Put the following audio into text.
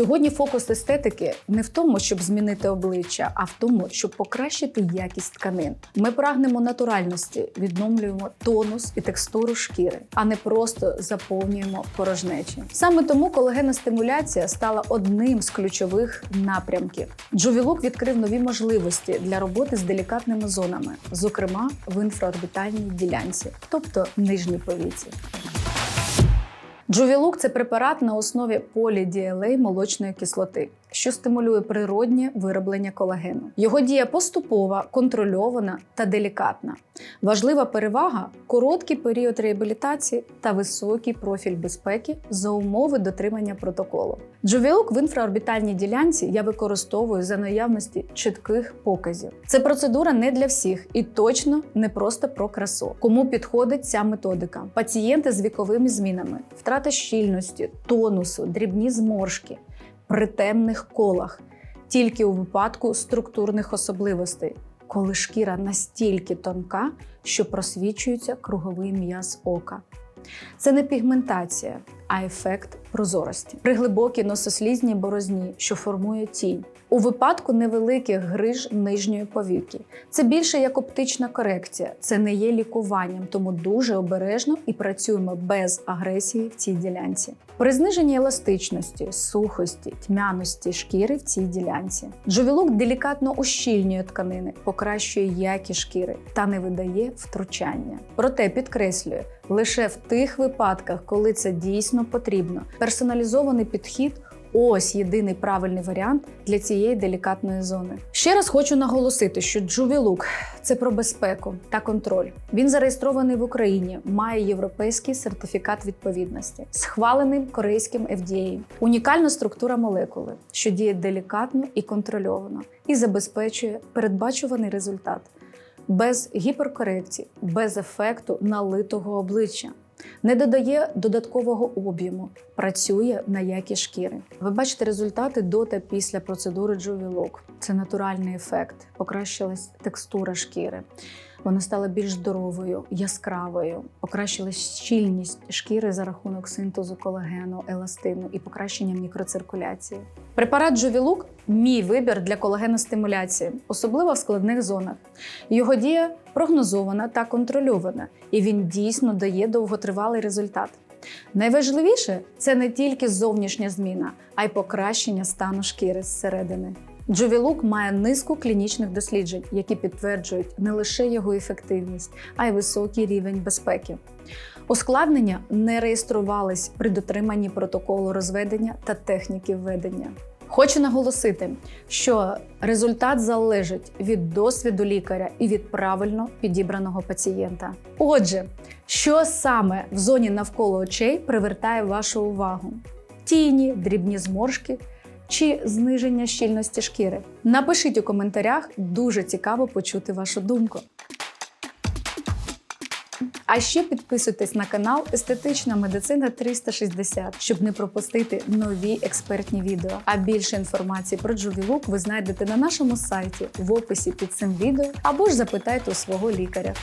Сьогодні фокус естетики не в тому, щоб змінити обличчя, а в тому, щоб покращити якість тканин. Ми прагнемо натуральності, відновлюємо тонус і текстуру шкіри, а не просто заповнюємо порожнечі. Саме тому колагеностимуляція стала одним з ключових напрямків. Джувілук відкрив нові можливості для роботи з делікатними зонами, зокрема в інфраорбітальній ділянці, тобто нижній повіці. Джувілук це препарат на основі полідіелей молочної кислоти, що стимулює природнє вироблення колагену. Його дія поступова, контрольована та делікатна. Важлива перевага короткий період реабілітації та високий профіль безпеки за умови дотримання протоколу. Джувілук в інфраорбітальній ділянці я використовую за наявності чітких показів. Це процедура не для всіх і точно не просто про красу. Кому підходить ця методика? Пацієнти з віковими змінами, втрата щільності, тонусу, дрібні зморшки при темних колах, тільки у випадку структурних особливостей, коли шкіра настільки тонка, що просвічується круговий м'яз ока. Це не пігментація, а ефект прозорості. При глибокій носослізній борозні, що формує тінь. У випадку невеликих гриж нижньої повіки. Це більше як оптична корекція, це не є лікуванням, тому дуже обережно і працюємо без агресії в цій ділянці. При зниженні еластичності, сухості, тьмяності шкіри в цій ділянці. Джовілук делікатно ущільнює тканини, покращує якість шкіри та не видає втручання. Проте підкреслює, лише в тих випадках, коли це дійсно потрібно. Персоналізований підхід. Ось єдиний правильний варіант для цієї делікатної зони. Ще раз хочу наголосити, що Джувілук це про безпеку та контроль. Він зареєстрований в Україні, має європейський сертифікат відповідності, схвалений корейським FDA. Унікальна структура молекули, що діє делікатно і контрольовано, і забезпечує передбачуваний результат без гіперкорекції, без ефекту налитого обличчя. Не додає додаткового об'єму, працює на якість шкіри. Ви бачите результати до та після процедури Джувілок. Це натуральний ефект, покращилась текстура шкіри. Вона стала більш здоровою, яскравою, покращилась щільність шкіри за рахунок синтезу колагену, еластину і покращення мікроциркуляції. Препарат Джувілук мій вибір для колагеностимуляції, особливо в складних зонах. Його дія прогнозована та контрольована, і він дійсно дає довготривалий результат. Найважливіше це не тільки зовнішня зміна, а й покращення стану шкіри зсередини. Джувілук має низку клінічних досліджень, які підтверджують не лише його ефективність, а й високий рівень безпеки. Ускладнення не реєструвались при дотриманні протоколу розведення та техніки введення. Хочу наголосити, що результат залежить від досвіду лікаря і від правильно підібраного пацієнта. Отже, що саме в зоні навколо очей привертає вашу увагу? Тіні, дрібні зморшки чи зниження щільності шкіри? Напишіть у коментарях, дуже цікаво почути вашу думку. А ще підписуйтесь на канал Естетична медицина 360, щоб не пропустити нові експертні відео. А більше інформації про Джувілук ви знайдете на нашому сайті в описі під цим відео або ж запитайте у свого лікаря.